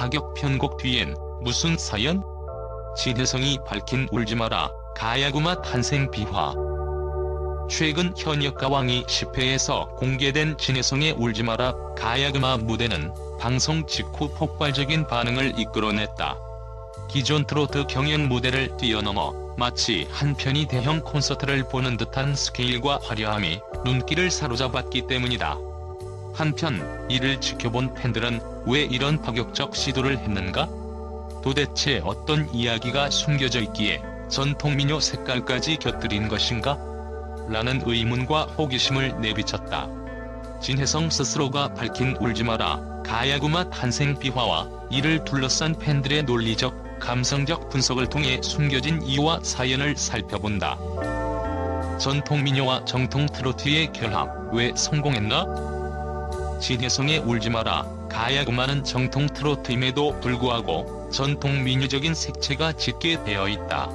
파격 편곡 뒤엔 무슨 사연? 진혜성이 밝힌 울지마라 가야구마 탄생 비화 최근 현역 가왕이 10회에서 공개된 진혜성의 울지마라 가야그마 무대는 방송 직후 폭발적인 반응을 이끌어냈다. 기존 트로트 경연 무대를 뛰어넘어 마치 한 편이 대형 콘서트를 보는 듯한 스케일과 화려함이 눈길을 사로잡았기 때문이다. 한편 이를 지켜본 팬들은 왜 이런 파격적 시도를 했는가? 도대체 어떤 이야기가 숨겨져 있기에 전통 민요 색깔까지 곁들인 것인가? 라는 의문과 호기심을 내비쳤다. 진혜성 스스로가 밝힌 울지 마라 가야구마 탄생 비화와 이를 둘러싼 팬들의 논리적, 감성적 분석을 통해 숨겨진 이유와 사연을 살펴본다. 전통 민요와 정통 트로트의 결합, 왜 성공했나? 진혜성의 울지 마라 가야구마는 정통 트로트임에도 불구하고 전통 민요적인 색채가 짙게 되어 있다.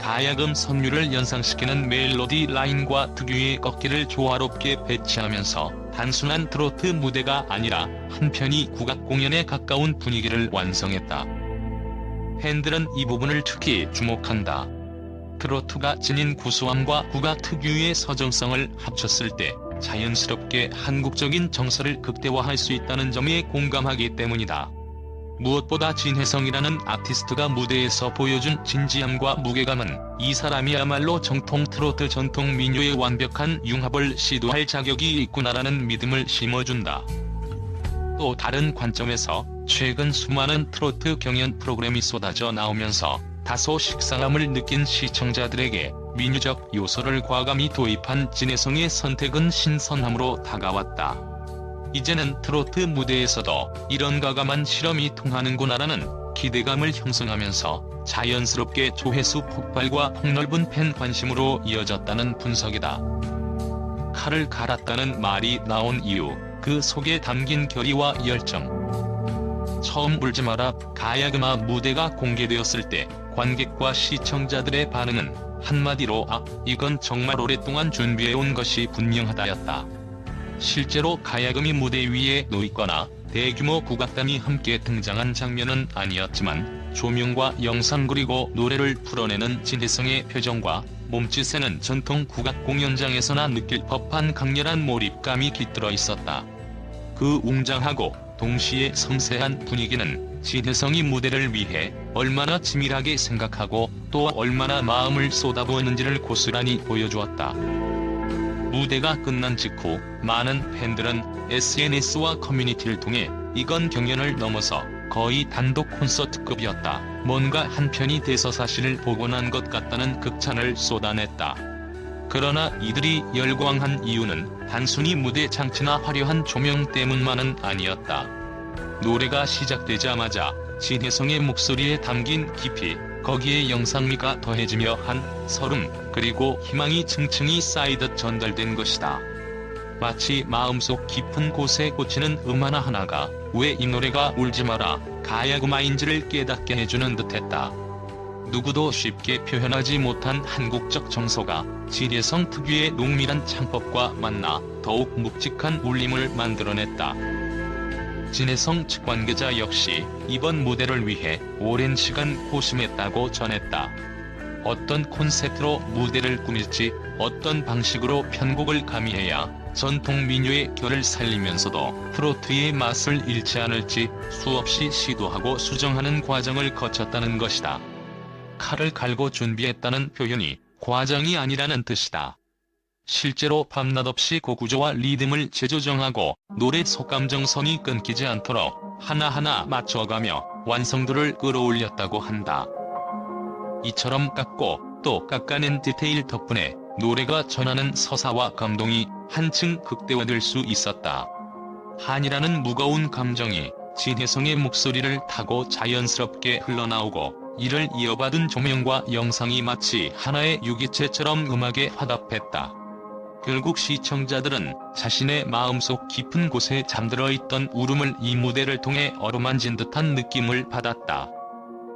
가야금 선율을 연상시키는 멜로디 라인과 특유의 꺾기를 조화롭게 배치하면서 단순한 트로트 무대가 아니라 한편이 국악 공연에 가까운 분위기를 완성했다. 팬들은 이 부분을 특히 주목한다. 트로트가 지닌 구수함과 국악 특유의 서정성을 합쳤을 때 자연스럽게 한국적인 정서를 극대화할 수 있다는 점에 공감하기 때문이다. 무엇보다 진혜성이라는 아티스트가 무대에서 보여준 진지함과 무게감은 이 사람이야말로 정통 트로트 전통 민요의 완벽한 융합을 시도할 자격이 있구나라는 믿음을 심어준다. 또 다른 관점에서 최근 수많은 트로트 경연 프로그램이 쏟아져 나오면서 다소 식상함을 느낀 시청자들에게 민요적 요소를 과감히 도입한 진혜성의 선택은 신선함으로 다가왔다. 이제는 트로트 무대에서도 이런 과감한 실험이 통하는구나라는 기대감을 형성하면서 자연스럽게 조회수 폭발과 폭넓은 팬 관심으로 이어졌다는 분석이다. 칼을 갈았다는 말이 나온 이유, 그 속에 담긴 결의와 열정. 처음 울지 마라 가야그마 무대가 공개되었을 때 관객과 시청자들의 반응은 한마디로 아, 이건 정말 오랫동안 준비해온 것이 분명하다였다. 실제로 가야금이 무대 위에 놓있거나 대규모 국악단이 함께 등장한 장면은 아니었지만 조명과 영상 그리고 노래를 풀어내는 진혜성의 표정과 몸짓에는 전통 국악 공연장에서나 느낄 법한 강렬한 몰입감이 깃들어 있었다. 그 웅장하고 동시에 섬세한 분위기는 진혜성이 무대를 위해 얼마나 치밀하게 생각하고 또 얼마나 마음을 쏟아부었는지를 고스란히 보여주었다. 무대가 끝난 직후 많은 팬들은 SNS와 커뮤니티를 통해 이건 경연을 넘어서 거의 단독 콘서트급이었다. 뭔가 한편이 대서사실을 보고 난것 같다는 극찬을 쏟아냈다. 그러나 이들이 열광한 이유는 단순히 무대 장치나 화려한 조명 때문만은 아니었다. 노래가 시작되자마자 진혜성의 목소리에 담긴 깊이, 거기에 영상미가 더해지며 한 설움, 그리고 희망이 층층이 쌓이듯 전달된 것이다. 마치 마음속 깊은 곳에 꽂히는 음 하나하나가 왜 이 노래가 울지 마라 가야그마인지를 깨닫게 해주는 듯했다. 누구도 쉽게 표현하지 못한 한국적 정서가 진혜성 특유의 농밀한 창법과 만나 더욱 묵직한 울림을 만들어냈다. 진혜성 측 관계자 역시 이번 무대를 위해 오랜 시간 고심했다고 전했다. 어떤 콘셉트로 무대를 꾸밀지 어떤 방식으로 편곡을 가미해야 전통 민요의 결을 살리면서도 트로트의 맛을 잃지 않을지 수없이 시도하고 수정하는 과정을 거쳤다는 것이다. 칼을 갈고 준비했다는 표현이 과정이 아니라는 뜻이다. 실제로 밤낮 없이 고구조와 리듬을 재조정하고 노래 속감정선이 끊기지 않도록 하나하나 맞춰가며 완성도를 끌어올렸다고 한다. 이처럼 깎고 또 깎아낸 디테일 덕분에 노래가 전하는 서사와 감동이 한층 극대화될 수 있었다. 한이라는 무거운 감정이 진혜성의 목소리를 타고 자연스럽게 흘러나오고 이를 이어받은 조명과 영상이 마치 하나의 유기체처럼 음악에 화답했다. 결국 시청자들은 자신의 마음속 깊은 곳에 잠들어 있던 울음을 이 무대를 통해 어루만진 듯한 느낌을 받았다.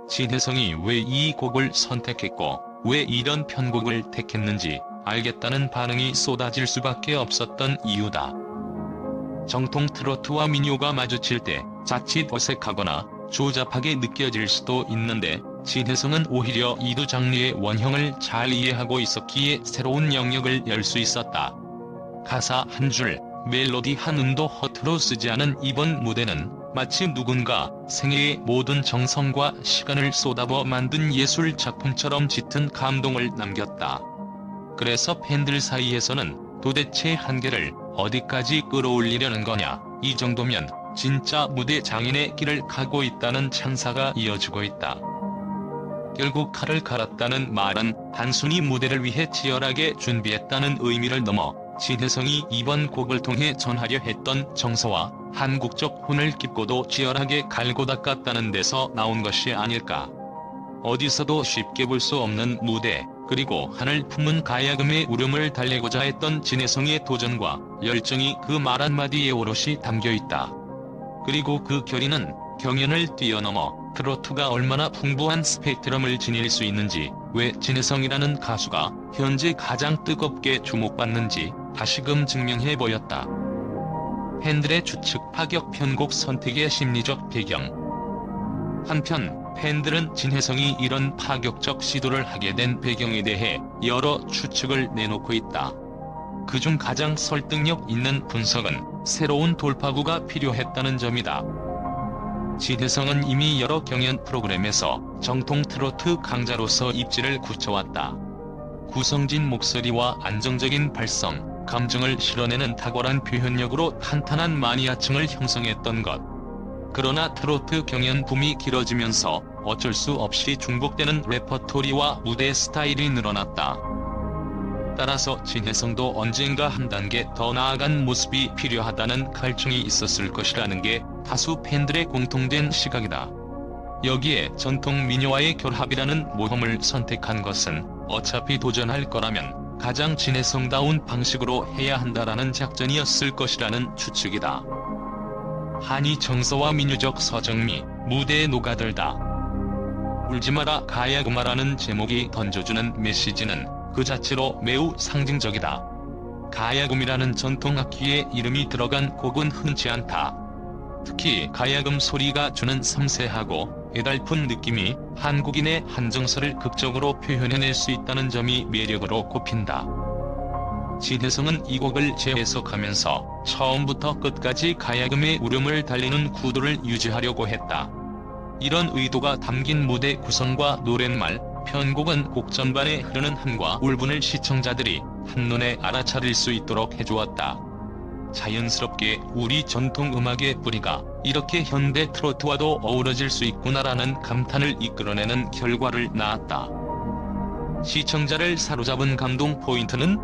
진혜성이 왜 이 곡을 선택했고 왜 이런 편곡을 택했는지 알겠다는 반응이 쏟아질 수밖에 없었던 이유다. 정통 트로트와 민요가 마주칠 때 자칫 어색하거나 조잡하게 느껴질 수도 있는데 진혜성은 오히려 이두 장르의 원형을 잘 이해하고 있었기에 새로운 영역을 열 수 있었다. 가사 한 줄, 멜로디 한 음도 허투루 쓰지 않은 이번 무대는 마치 누군가 생애의 모든 정성과 시간을 쏟아부어 만든 예술 작품처럼 짙은 감동을 남겼다. 그래서 팬들 사이에서는 도대체 한계를 어디까지 끌어올리려는 거냐, 이 정도면 진짜 무대 장인의 길을 가고 있다는 찬사가 이어지고 있다. 결국 칼을 갈았다는 말은 단순히 무대를 위해 치열하게 준비했다는 의미를 넘어 진혜성이 이번 곡을 통해 전하려 했던 정서와 한국적 혼을 깊고도 치열하게 갈고 닦았다는 데서 나온 것이 아닐까. 어디서도 쉽게 볼 수 없는 무대, 그리고 하늘 품은 가야금의 울음을 달래고자 했던 진혜성의 도전과 열정이 그 말 한마디에 오롯이 담겨있다. 그리고 그 결의는 경연을 뛰어넘어 트로트가 얼마나 풍부한 스펙트럼을 지닐 수 있는지, 왜 진혜성이라는 가수가 현재 가장 뜨겁게 주목받는지 다시금 증명해 보였다. 팬들의 추측 파격 편곡 선택의 심리적 배경 한편 팬들은 진혜성이 이런 파격적 시도를 하게 된 배경에 대해 여러 추측을 내놓고 있다. 그중 가장 설득력 있는 분석은 새로운 돌파구가 필요했다는 점이다. 진혜성은 이미 여러 경연 프로그램에서 정통 트로트 강자로서 입지를 굳혀왔다. 구성진 목소리와 안정적인 발성, 감정을 실어내는 탁월한 표현력으로 탄탄한 마니아층을 형성했던 것. 그러나 트로트 경연 붐이 길어지면서 어쩔 수 없이 중복되는 레퍼토리와 무대 스타일이 늘어났다. 따라서 진혜성도 언젠가 한 단계 더 나아간 모습이 필요하다는 갈증이 있었을 것이라는 게 다수 팬들의 공통된 시각이다. 여기에 전통 민요와의 결합이라는 모험을 선택한 것은 어차피 도전할 거라면 가장 진혜성다운 방식으로 해야 한다라는 작전이었을 것이라는 추측이다. 한이 정서와 민요적 서정미, 무대에 녹아들다. 울지마라 가야그마라는 제목이 던져주는 메시지는 그 자체로 매우 상징적이다. 가야금이라는 전통 악기의 이름이 들어간 곡은 흔치 않다. 특히 가야금 소리가 주는 섬세하고 애달픈 느낌이 한국인의 한정서를 극적으로 표현해낼 수 있다는 점이 매력으로 꼽힌다. 진혜성은 이 곡을 재해석하면서 처음부터 끝까지 가야금의 울음을 달리는 구도를 유지하려고 했다. 이런 의도가 담긴 무대 구성과 노랫말, 편곡은 곡 전반에 흐르는 함과 울분을 시청자들이 한눈에 알아차릴 수 있도록 해주었다. 자연스럽게 우리 전통 음악의 뿌리가 이렇게 현대 트로트와도 어우러질 수 있구나라는 감탄을 이끌어내는 결과를 낳았다. 시청자를 사로잡은 감동 포인트는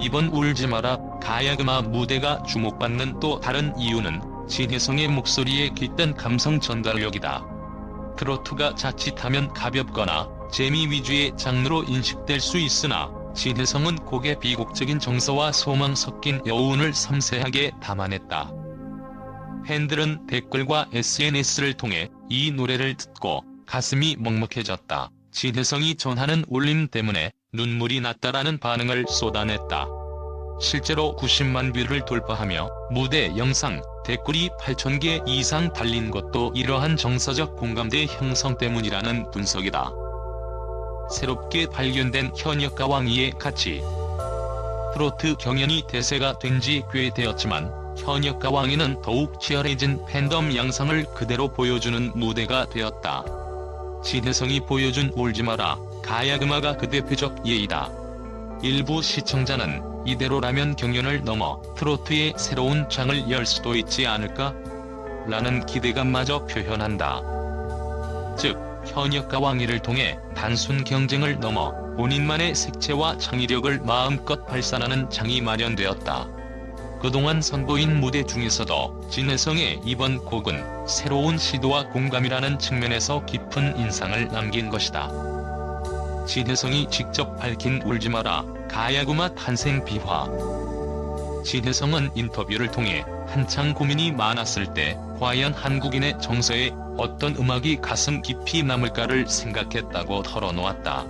이번 울지 마라 가야금아 무대가 주목받는 또 다른 이유는 진혜성의 목소리의 깃든 감성 전달력이다. 트로트가 자칫하면 가볍거나 재미 위주의 장르로 인식될 수 있으나 진혜성은 곡의 비곡적인 정서와 소망 섞인 여운을 섬세하게 담아냈다. 팬들은 댓글과 SNS를 통해 이 노래를 듣고 가슴이 먹먹해졌다. 진혜성이 전하는 울림 때문에 눈물이 났다라는 반응을 쏟아냈다. 실제로 90만 뷰를 돌파하며 무대 영상, 댓글이 8,000개 이상 달린 것도 이러한 정서적 공감대 형성 때문이라는 분석이다. 새롭게 발견된 현역 가 왕이의 가치 트로트 경연이 대세가 된 지 꽤 되었지만 현역 가 왕이는 더욱 치열해진 팬덤 양상을 그대로 보여주는 무대가 되었다. 진혜성이 보여준 울지 마라 가야금화가 그 대표적 예이다. 일부 시청자는 이대로라면 경연을 넘어 트로트의 새로운 장을 열 수도 있지 않을까? 라는 기대감마저 표현한다. 즉, 현역가 왕위를 통해 단순 경쟁을 넘어 본인만의 색채와 창의력을 마음껏 발산하는 장이 마련되었다. 그동안 선보인 무대 중에서도 진혜성의 이번 곡은 새로운 시도와 공감이라는 측면에서 깊은 인상을 남긴 것이다. 진혜성이 직접 밝힌 울지 마라 가야구마 탄생 비화 진혜성은 인터뷰를 통해 한창 고민이 많았을 때 과연 한국인의 정서에 어떤 음악이 가슴 깊이 남을까를 생각했다고 털어놓았다.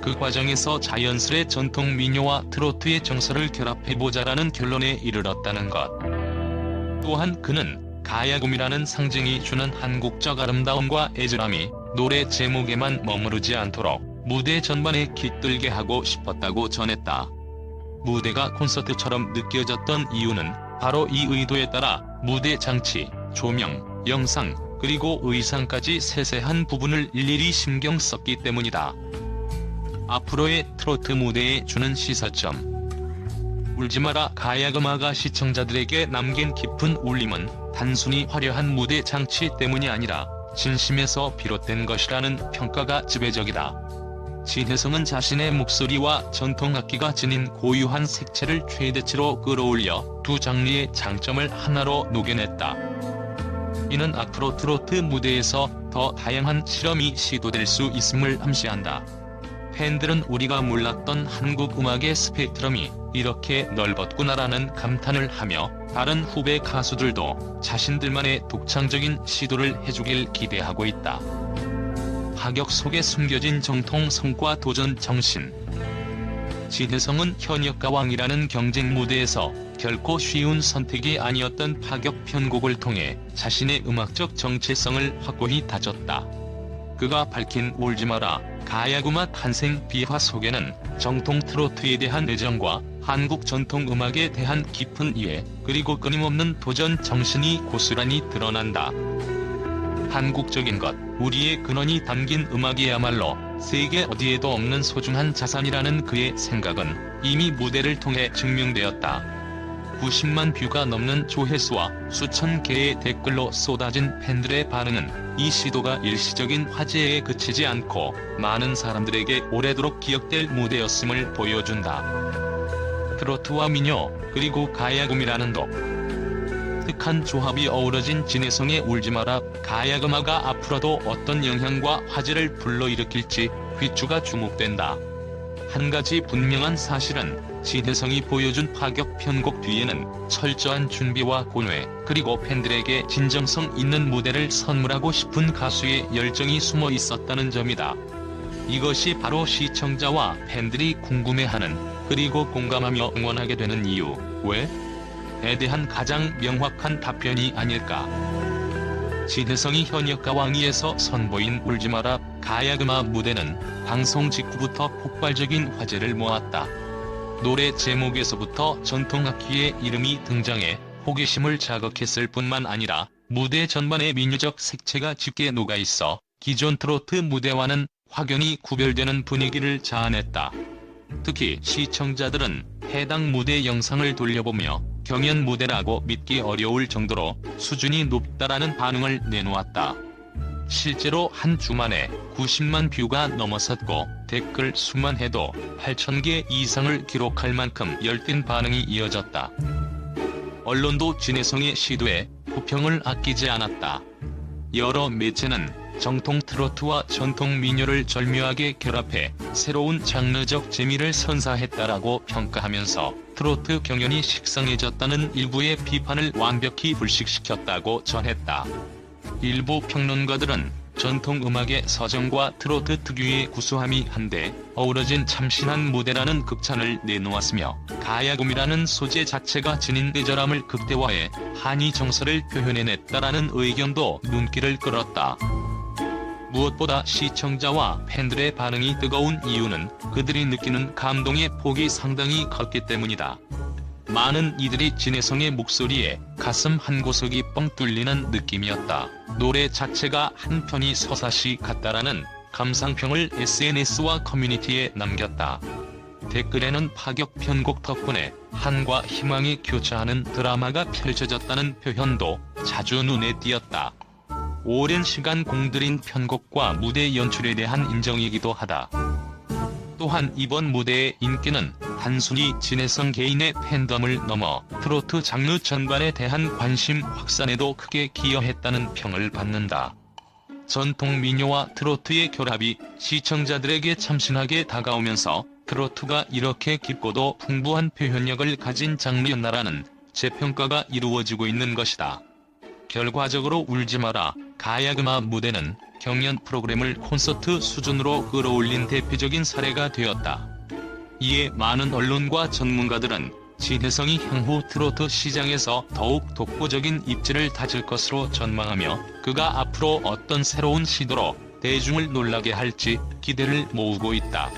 그 과정에서 자연스레 전통 민요와 트로트의 정서를 결합해보자라는 결론에 이르렀다는 것. 또한 그는 가야금이라는 상징이 주는 한국적 아름다움과 애절함이 노래 제목에만 머무르지 않도록 무대 전반에 깃들게 하고 싶었다고 전했다. 무대가 콘서트처럼 느껴졌던 이유는 바로 이 의도에 따라 무대 장치, 조명, 영상, 그리고 의상까지 세세한 부분을 일일이 신경 썼기 때문이다. 앞으로의 트로트 무대에 주는 시사점 울지마라 가야금아가 시청자들에게 남긴 깊은 울림은 단순히 화려한 무대 장치 때문이 아니라 진심에서 비롯된 것이라는 평가가 지배적이다. 진혜성은 자신의 목소리와 전통악기가 지닌 고유한 색채를 최대치로 끌어올려 두 장르의 장점을 하나로 녹여냈다. 이는 앞으로 트로트 무대에서 더 다양한 실험이 시도될 수 있음을 암시한다. 팬들은 우리가 몰랐던 한국 음악의 스펙트럼이 이렇게 넓었구나라는 감탄을 하며 다른 후배 가수들도 자신들만의 독창적인 시도를 해주길 기대하고 있다. 파격 속에 숨겨진 정통 성과 도전 정신 진혜성은 현역가왕이라는 경쟁 무대에서 결코 쉬운 선택이 아니었던 파격 편곡을 통해 자신의 음악적 정체성을 확고히 다졌다. 그가 밝힌 울지 마라 가야구마 탄생 비화 속에는 정통 트로트에 대한 애정과 한국 전통 음악에 대한 깊은 이해 그리고 끊임없는 도전 정신이 고스란히 드러난다. 한국적인 것, 우리의 근원이 담긴 음악이야말로 세계 어디에도 없는 소중한 자산이라는 그의 생각은 이미 무대를 통해 증명되었다. 90만 뷰가 넘는 조회수와 수천 개의 댓글로 쏟아진 팬들의 반응은 이 시도가 일시적인 화제에 그치지 않고 많은 사람들에게 오래도록 기억될 무대였음을 보여준다. 트로트와 미녀, 그리고 가야금이라는 독. 특한 조합이 어우러진 진혜성의 울지마라 가야금아가 앞으로도 어떤 영향과 화제를 불러일으킬지 귀추가 주목된다. 한 가지 분명한 사실은 진혜성이 보여준 파격 편곡 뒤에는 철저한 준비와 고뇌 그리고 팬들에게 진정성 있는 무대를 선물하고 싶은 가수의 열정이 숨어 있었다는 점이다. 이것이 바로 시청자와 팬들이 궁금해하는 그리고 공감하며 응원하게 되는 이유 왜? 에 대한 가장 명확한 답변이 아닐까. 진혜성이 현역 가왕이에서 선보인 울지 마라 가야금아 무대는 방송 직후부터 폭발적인 화제를 모았다. 노래 제목에서부터 전통악기의 이름이 등장해 호기심을 자극했을 뿐만 아니라 무대 전반의 민요적 색채가 짙게 녹아있어 기존 트로트 무대와는 확연히 구별되는 분위기를 자아냈다. 특히 시청자들은 해당 무대 영상을 돌려보며 경연 무대라고 믿기 어려울 정도로 수준이 높다라는 반응을 내놓았다. 실제로 한 주만에 90만 뷰가 넘어섰고 댓글 수만 해도 8,000개 이상을 기록할 만큼 열띤 반응이 이어졌다. 언론도 진혜성의 시도에 호평을 아끼지 않았다. 여러 매체는 정통 트로트와 전통 민요를 절묘하게 결합해 새로운 장르적 재미를 선사했다라고 평가하면서 트로트 경연이 식상해졌다는 일부의 비판을 완벽히 불식시켰다고 전했다. 일부 평론가들은 전통 음악의 서정과 트로트 특유의 구수함이 한데 어우러진 참신한 무대라는 극찬을 내놓았으며 가야금이라는 소재 자체가 지닌 애절함을 극대화해 한이 정서를 표현해냈다라는 의견도 눈길을 끌었다. 무엇보다 시청자와 팬들의 반응이 뜨거운 이유는 그들이 느끼는 감동의 폭이 상당히 컸기 때문이다. 많은 이들이 진혜성의 목소리에 가슴 한 구석이 뻥 뚫리는 느낌이었다. 노래 자체가 한편이 서사시 같다라는 감상평을 SNS와 커뮤니티에 남겼다. 댓글에는 파격 편곡 덕분에 한과 희망이 교차하는 드라마가 펼쳐졌다는 표현도 자주 눈에 띄었다. 오랜 시간 공들인 편곡과 무대 연출에 대한 인정이기도 하다. 또한 이번 무대의 인기는 단순히 진혜성 개인의 팬덤을 넘어 트로트 장르 전반에 대한 관심 확산에도 크게 기여했다는 평을 받는다. 전통 민요와 트로트의 결합이 시청자들에게 참신하게 다가오면서 트로트가 이렇게 깊고도 풍부한 표현력을 가진 장르였나라는 재평가가 이루어지고 있는 것이다. 결과적으로 울지 마라 가야금아 무대는 경연 프로그램을 콘서트 수준으로 끌어올린 대표적인 사례가 되었다. 이에 많은 언론과 전문가들은 진혜성이 향후 트로트 시장에서 더욱 독보적인 입지를 다질 것으로 전망하며 그가 앞으로 어떤 새로운 시도로 대중을 놀라게 할지 기대를 모으고 있다.